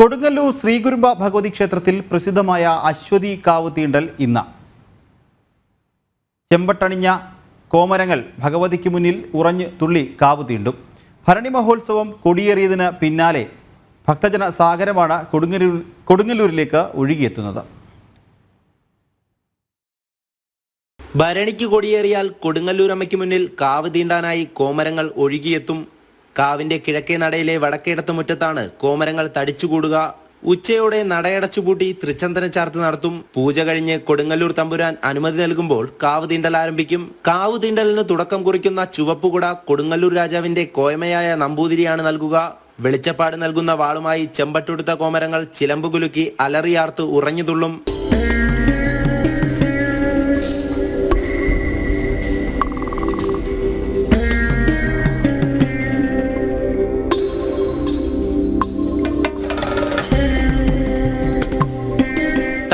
കൊടുങ്ങല്ലൂർ ശ്രീകുരുമ്പ ഭഗവതി ക്ഷേത്രത്തിൽ പ്രസിദ്ധമായ അശ്വതി കാവ് തീണ്ടൽ ഇന്ന്. ചെമ്പട്ടണിഞ്ഞ കോമരങ്ങൾ ഭഗവതിക്ക് മുന്നിൽ ഉറഞ്ഞ് തുള്ളി കാവ് തീണ്ടും. ഭരണി മഹോത്സവം കൊടിയേറിയതിന് പിന്നാലെ ഭക്തജന സാഗരമാണ് കൊടുങ്ങല്ലൂർ കൊടുങ്ങല്ലൂരിലേക്ക് ഒഴുകിയെത്തുന്നത്. ഭരണിക്ക് കൊടിയേറിയാൽ കൊടുങ്ങല്ലൂരമ്മയ്ക്ക് മുന്നിൽ കാവ് തീണ്ടാനായി കോമരങ്ങൾ ഒഴുകിയെത്തും. കാവിന്റെ കിഴക്കേ നടയിലെ വടക്കേടത്ത് മുറ്റത്താണ് കോമരങ്ങൾ തടിച്ചുകൂടുക. ഉച്ചയോടെ നടയടച്ചുപൂട്ടി തൃച്ചന്ദന ചാർത്ത് നടത്തും. പൂജ കഴിഞ്ഞ് കൊടുങ്ങല്ലൂർ തമ്പുരാൻ അനുമതി നൽകുമ്പോൾ കാവ് തീണ്ടൽ ആരംഭിക്കും. കാവ് തീണ്ടലിന് തുടക്കം കുറിക്കുന്ന ചുവപ്പുകുട കൊടുങ്ങല്ലൂർ രാജാവിന്റെ കോയമയായ നമ്പൂതിരിയാണ് നൽകുക. വെളിച്ചപ്പാട് നൽകുന്ന വാളുമായി ചെമ്പട്ടുടുത്ത കോമരങ്ങൾ ചിലമ്പുകുലുക്കി അലറിയാർത്ത് ഉറഞ്ഞുതുള്ളും.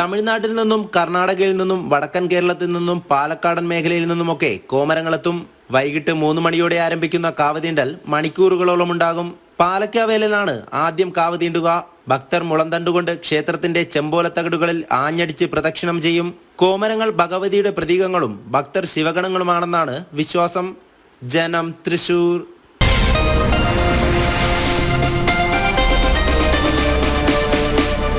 തമിഴ്നാട്ടിൽ നിന്നും കർണാടകയിൽ നിന്നും വടക്കൻ കേരളത്തിൽ നിന്നും പാലക്കാടൻ മേഖലയിൽ നിന്നുമൊക്കെ കോമരങ്ങളെത്തും. വൈകിട്ട് മൂന്ന് മണിയോടെ ആരംഭിക്കുന്ന കാവതീണ്ടൽ മണിക്കൂറുകളോളം ഉണ്ടാകും. പാലക്കാവേലിലാണ് ആദ്യം കാവതീണ്ടുക ഭക്തർ മുളന്തണ്ടുകൊണ്ട് ക്ഷേത്രത്തിന്റെ ചെമ്പോലത്തകടുകളിൽ ആഞ്ഞടിച്ച് പ്രദക്ഷിണം ചെയ്യും. കോമരങ്ങൾ ഭഗവതിയുടെ പ്രതീകങ്ങളും ഭക്തർ ശിവഗണങ്ങളുമാണെന്നാണ് വിശ്വാസം. ജനം തൃശൂർ.